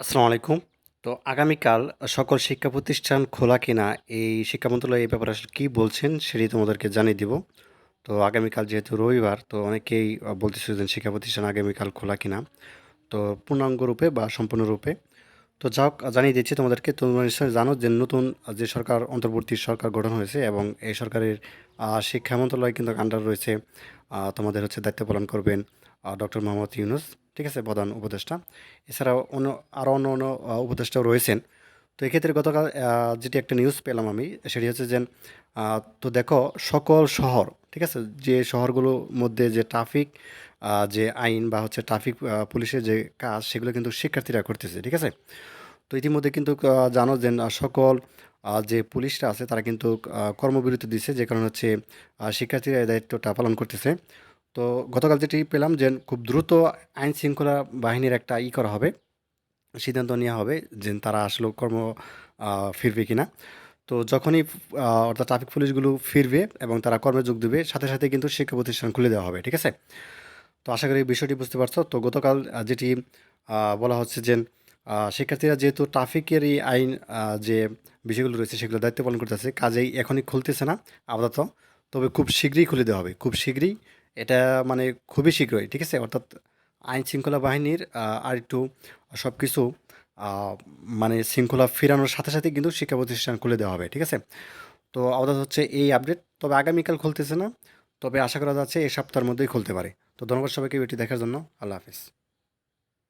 আসসালামু আলাইকুম। তো আগামীকাল সকল শিক্ষা প্রতিষ্ঠান খোলা কিনা এই শিক্ষা মন্ত্রণালয় এই ব্যাপারে আসলে কী বলছেন সেটি তোমাদেরকে জানিয়ে দিব। তো আগামীকাল যেহেতু রবিবার তো অনেকেই আহ, বলতেছে যে শিক্ষা প্রতিষ্ঠান আগামীকাল খোলা কিনা। তো পূর্ণাঙ্গ রূপে বা সম্পূর্ণরূপে তো যাক জানিয়ে দিচ্ছি তোমাদেরকে তোমরা নিশ্চয়ই জানো যে নতুন যে সরকার অন্তর্বর্তী সরকার গঠন হয়েছে এবং এই সরকারের শিক্ষা মন্ত্রণালয় কিন্তু আন্ডার রয়েছে। তোমাদের হচ্ছে দায়িত্ব পালন করবেন ডক্টর মোহাম্মদ ইউনুস, ঠিক আছে, প্রধান উপদেষ্টা। এছাড়াও অন্য আরও অন্য অন্য উপদেষ্টাও রয়েছেন। তো এক্ষেত্রে গতকাল যেটি একটা নিউজ পেলাম আমি, সেটি হচ্ছে যে তো দেখো, সকল শহর, ঠিক আছে, যে শহরগুলোর মধ্যে যে ট্রাফিক যে আইন বা হচ্ছে ট্রাফিক পুলিশের যে কাজ, সেগুলো কিন্তু শিক্ষার্থীরা করতেছে, ঠিক আছে। তো ইতিমধ্যে কিন্তু জানো যে সকল যে পুলিশরা আছে, তারা কিন্তু কর্মবিরতি দিচ্ছে যে কারণে হচ্ছে শিক্ষার্থীরা এই দায়িত্বটা পালন করতেছে। তো গতকাল যেটি পেলাম যে খুব দ্রুত আইন শৃঙ্খলা বাহিনীর একটা ই করা হবে, সিদ্ধান্ত নেওয়া হবে যে তারা আসলে কর্ম ফিরবে কি না তো যখনই অর্থাৎ ট্রাফিক পুলিশগুলো ফিরবে এবং তারা কর্মে যোগ দেবে, সাথে সাথে কিন্তু শিক্ষা প্রতিষ্ঠান খুলে দেওয়া হবে, ঠিক আছে? তো আশা করি বিষয়টি বুঝতে পারছ। তো গতকাল যেটি বলা হচ্ছে যে শিক্ষার্থীরা যেহেতু ট্রাফিকের এই আইন যে বিষয়গুলো রয়েছে সেগুলো দায়িত্ব পালন করতেছে, কাজেই এখনই খুলতেছে না আপাতত। তবে খুব শীঘ্রই খুলে দেওয়া হবে, খুব শীঘ্রই। এটা মানে খুবই শীঘ্রই, ঠিক আছে? অর্থাৎ আইন শৃঙ্খলা বাহিনীর আর একটু সব কিছু মানে শৃঙ্খলা ফেরানোর সাথে সাথে কিন্তু শিক্ষা প্রতিষ্ঠান খুলে দেওয়া হবে, ঠিক আছে? তো আপাতত হচ্ছে এই আপডেট। তবে আগামীকাল খুলতেছে না, তবে আশা করা যাচ্ছে এই সপ্তাহের মধ্যেই খুলতে পারে। তো ধন্যবাদ সবাইকে এটি দেখার জন্য। আল্লাহ হাফিজ।